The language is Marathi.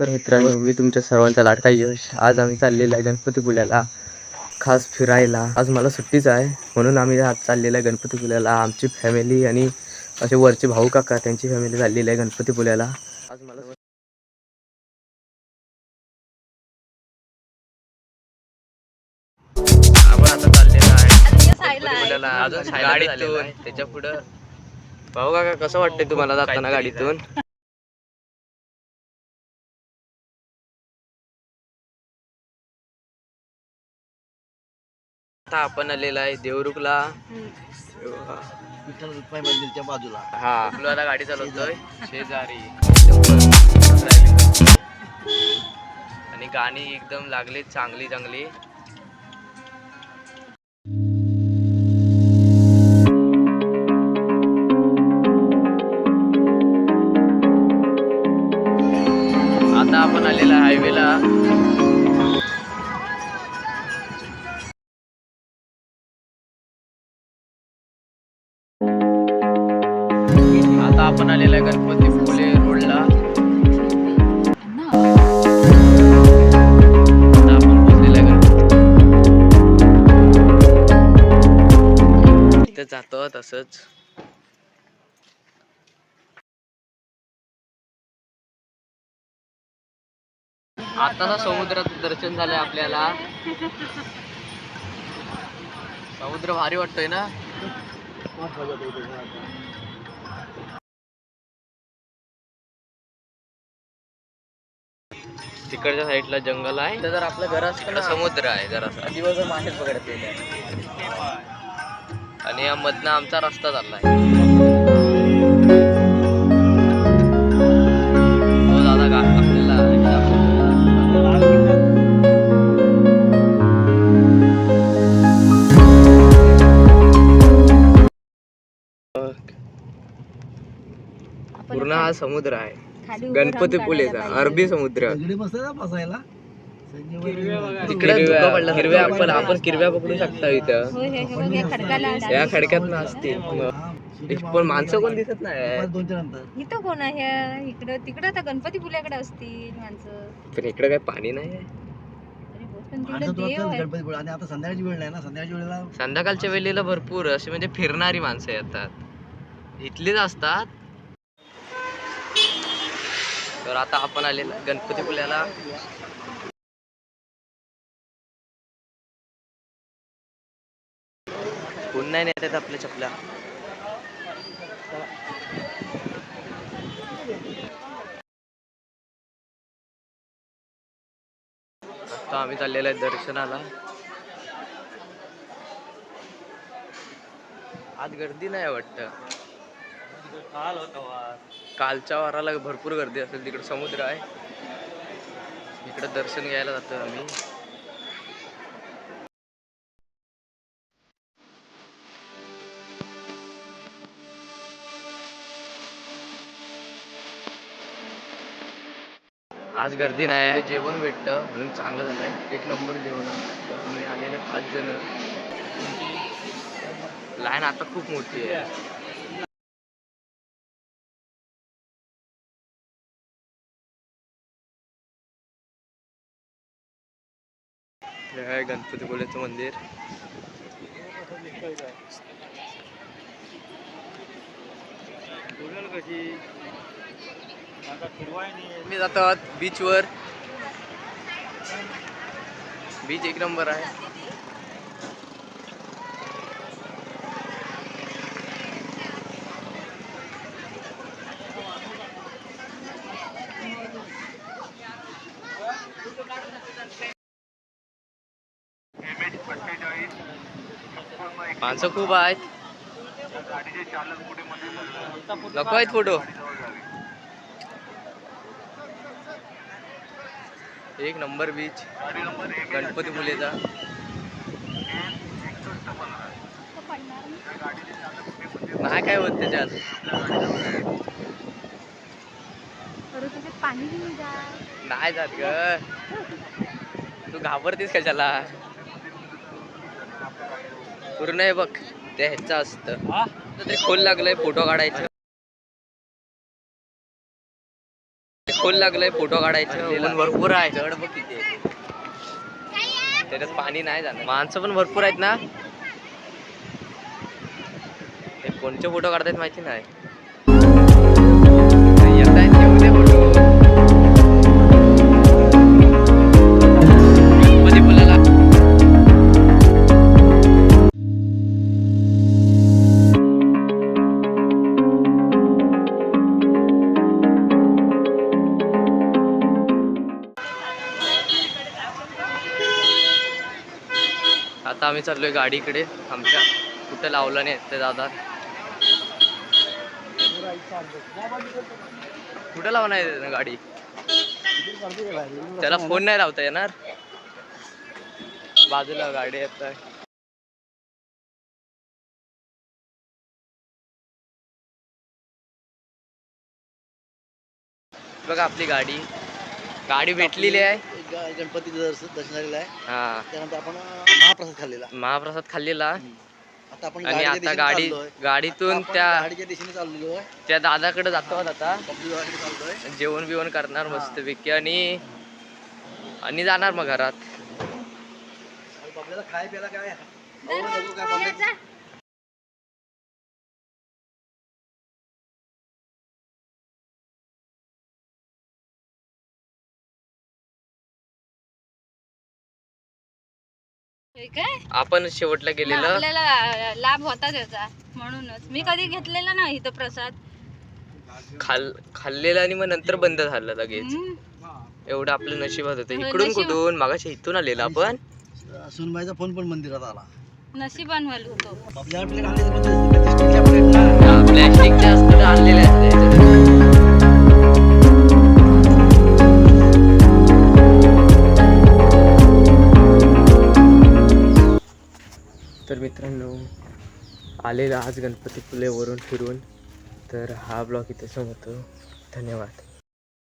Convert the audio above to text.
तर मित्रांनो मी तुमच्या सर्वांचा लाडका यश. आज आम्ही चाललेलो आहे गणपतीपुळ्याला खास फिरायला. आज मला सुट्टीच आहे. म्हणून आम्ही आज चाललेलो आहे गणपतीपुळ्याला आमची फॅमिली आणि असे वरचे भाऊ काका त्यांची फॅमिली चाललेली आहे गणपतीपुळ्याला आज मला आपण आता चाललेलो आहे गणपतीपुळ्याला अजून गाडीतून. त्याच्या पुढं भाऊ काका कसं वाटतंय तुम्हाला जाताना गाडीतून? आता आपण आलेला आहे देवरुखला. विठ्ठल रुक्माई मंदिरच्या बाजूला. हा आपलं आता गाडी चालवतोय. शेजारी. आणि गाणी एकदम लागली चांगली चांगली. आता आपण आलेला हायवेला आता आहे गणपती फुले रोडला. जातो तसंच. आता समुद्रात दर्शन झालंय आपल्याला. समुद्र भारी वाटतोय ना? तिकडच्या साईडला जंगल आहे. तर जर आपलं घर असतं ना. समुद्र आहे जरासा. दिवसभर मासे पकडत आणि या मधनं आमचा रस्ता चाललाय हो दादा का आपल्याला पूर्ण हा समुद्र आहे. गणपतीपुळेचा अरबी समुद्र. ना बसायला. तिकडे हिरव्या आपण आपण किरव्या पकडू शकता इथं. या खडक्यात असतील. पण माणसं कोण दिसत नाही इथं कोण आहे? इकडं तिकडं आता गणपती पुण्याकडे असतील माणसं. पण इकडे काय पाणी नाही हो, गणपती ना? संध्याकाळच्या वेळेला संध्याकाळच्या वेळेला भरपूर अशी म्हणजे फिरणारी माणसं येतात. इथलीच असतात तर आता आपण आलेला गणपतीपुळ्याला पुन्हा नाही आहेत आपल्या चपल्या? आता आम्ही चाललेलो आहे दर्शनाला. आज गर्दी नाही वाटत. कालच्या वाराला भरपूर गर्दी असेल तिकडे समुद्र आहे. इकडे दर्शन घ्यायला जातो आम्ही. आज गर्दी नाही आहे. जेवण भेटतं म्हणून चांगलं झालंय एक नंबर जेवण आम्ही आलेले पाच जण. लाईन आता खूप मोठी आहे. हे आहे गणपतीपुळेचं मंदिर. मी जातात बीचवर बीच एक नंबर आहे. माणसं खूप आहेत. नको आहेत फोटो. एक नंबर बीच गणपती फुलेचा नाही काय होत त्याच्यात. अरे त्याच्यात पाणी नाही जात. नाही जात ग. तू घाबरतेस कशाला? पूर्ण हे बघ. ते ह्याचं असतं. ते खोल लागलंय फोटो काढायचं. फुल लागलंय फोटो काढायचे. भरपूर आहे. जड बघ किती आहे. त्याच्यात पाणी नाही जाणार. माणसं पण भरपूर आहेत ना? ते कोणचे फोटो काढतायत माहिती नाही. आम्ही चाललो आहे गाडीकडे. आमच्या कुठं लावलं नाही ते दादा. कुठं लावणार आहे गाडी? त्याला फोन नाही लावता येणार. बाजूला गाडी येत बघा आपली गाडी. गाडी भेटलेली आहे. ग- गणपती दर्शन दर्शन झालेलं आहे. हा. त्यानंतर आपण अं, महाप्रसाद खाल्लेला. महाप्रसाद खाल्लेला. आता आपण आणि गाडीच्या आता दिशेने गाडी चाललोय. गाडीतून आता आपण त्या गाडीच्या दिशेने चाललेलो आहे. त्या दादाकडे जातो आता. गाडीने चाललोय. जेवण बिवण करणार मस्तपैकी आणि आणि जाणार मग घरात. आणि खाय प्यायला काय? काय काय? आपण शेवटला गेलेलं. आपल्याला लाभ होता त्याचा म्हणूनच. मी कधी घेतलेला नाही इथं प्रसाद. खाल खाल्लेलं आणि मग नंतर बंद झालं लगेच. हम्म. एवढं आपलं नशिबात होतं होय, इकडून नशीब. कुठून? मागाशी इथून आलेलं आपण. सुनबाईचा फोन पण मंदिरात आला. नशिबान वाल होतो. आपल्या पण ते- ते. प्लॅस्टिकच्या असतं आणलेले आलेला आज गणपतीपुलेवरून फिरून. तर हा ब्लॉग इथे संपतो धन्यवाद.